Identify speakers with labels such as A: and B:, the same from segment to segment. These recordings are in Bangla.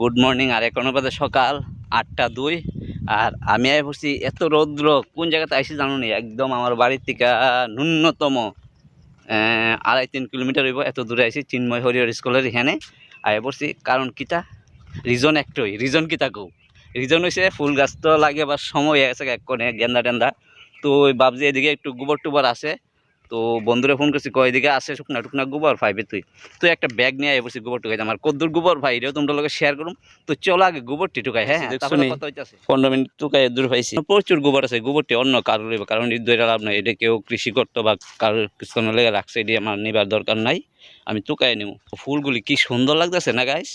A: গুড মর্নিং আর এখনও বাজে সকাল আটটা দুই। আর আমি আই বসছি এত রৌদ্র, কোন জায়গাতে আইসি জানো নি? একদম আমার বাড়ির থেকে ন্যূনতম আড়াই তিন কিলোমিটার হইব। এত দূরে আইসি চিন্ময় হরিহর স্কুলের এখানে। আই বসছি, কারণ কিতা রিজন একটাই, রিজন কিতা কৌ রিজন হয়েছে ফুল গাছ তো লাগে বা সময় এক কোণে গেন্দা টেন্দা। তো ওই ভাবছি এদিকে একটু গোবর টুবর আছে। তো বন্ধুরা ফোন করছি কয় দিকে আছে শুকনা টুকনা গোবর পাইবে তুই। তো একটা ব্যাগ নিয়ে বসছি গোবর টুকাই আমার কদ্দুর গোবর ভাই এটাও তোমরা লোকে শেয়ার করুম। তো চলো আগে গোবরটি টুকাই হ্যাঁ হইতাছে। পনেরো মিনিট টুকাই দূর পাইছি। প্রচুর গোবর আছে গোবরটি অন্য কারোর কারণ দইটা লাভ নাই এটা কেউ কৃষি করতো বা কারোর কিছু লেগে রাখছে এটি আমার নিবার দরকার নাই। আমি টুকাই নিব ফুলগুলি কি সুন্দর লাগতেছে না গাইস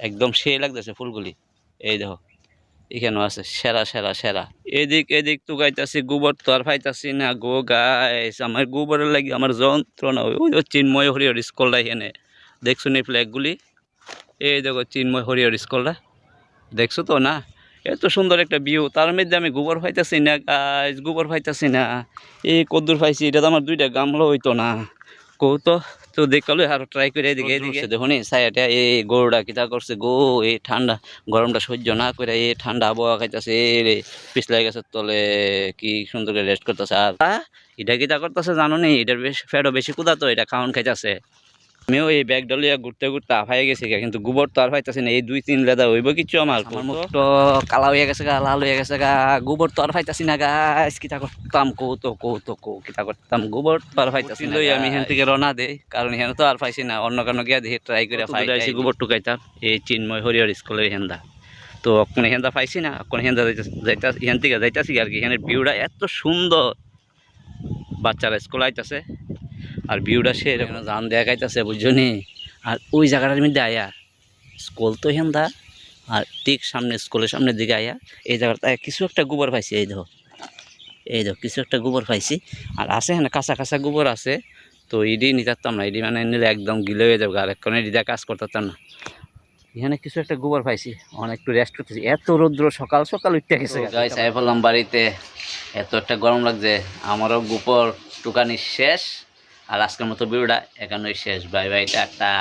A: একদম সেই লাগতেছে ফুলগুলি। এই দেখো। এখানেও আছে, সেরা সেরা সেরা। এদিক এদিক টুকাইতাছি গোবর তো আর পাইতাছি না গো গাইস আমার গোবরের লাগি আমার যন্ত্রণা, ওই চিন্ময় হরিহর স্কুলটা এখানে। দেখছ নি ফ্ল্যাগগুলি এই দেখো চিন্ময় হরিহর স্কুলটা দেখছ তো না? এত সুন্দর একটা ভিউ তার মধ্যে আমি গোবর পাইতাছি না গাছ গোবর পাইতাছি না। এই কদ্দুর পাইছি, এটা তো আমার দুইটা গামলা হইতো না। কৌ তো তো দেখাল আর ট্রাই করে এদিকে এদিকে। দেখো নি সাইডে এই গরুটা কিতা করছে গো এই ঠান্ডা গরমটা সহ্য না করে এই ঠান্ডা আবহাওয়া খাইতেছে রে পিছলাই গেছে তলে কি সুন্দর করে রেস্ট করতেছে। আর এটা কিতা করতেছে জানো নি? এটার বেশ ফ্যাটও বেশি কুদা তো এটা খাওয়ান খাইতেছে। আমিও এই ব্যাগ ডলিয়া ঘুরতে ঘুরতে আফাই গেছি গা, কিন্তু গোবর তো আর পাইতেছি না এই দুই তিন লেদা হইব কিছু আমার আমার মুখ তো কালা হয়ে গেছে গা লাল হয়ে গেছে গা গোবর তো আর পাইতাছি না গাছ কিতা করতাম কৌ তো কৌ তো কৌ কিতা করতাম গোবর তো আর পাইতাছি লই আমি হেন থেকে রওনা দেই কারণ হেন তো আর পাইছি না অন্য কারণ গিয়া দেখি ট্রাই করে পাইছি গোবর টুকাইতাম এই চিন্ময় হরিহর স্কুলের হেন্দা তো কোনো হেন্দা পাইছি না কোনো হেন্দা যাইতা হেন থেকে যাইতাছি আর কি এখানের ভিউটা এত সুন্দর। বাচ্চারা স্কুল আইতাছে আর ভিউটা সে জান দেখা খাইতেছে বুঝছ আর ওই জায়গাটার মধ্যে আয়া। স্কুল তো হেন্দা আর ঠিক সামনে স্কুলের সামনের দিকে আয়া। এই জায়গাটা কিছু একটা গোবর পাইছি এই ধর এই ধর কিছু একটা গোবর পাইছি। আর আছে হ্যাঁ কাঁচা কাঁচা গোবর আছে। তো ইডি নিতে পারতাম না ইডি মানে নিলে একদম গিলে হয়ে যাবে আর এখন ইডি কাজ করতে পারতাম না। এখানে কিছু একটা গোবর পাইছি অনেক একটু রেস্ট করতেছি। এত রৌদ্র সকাল সকাল উঠতে গেছে। গাইস আই বললাম বাড়িতে এত একটা গরম লাগছে আমারও গোপর টুকানি শেষ। আর আজকের মতো ভিডিওটা এখানে শেষ। Bye bye tata.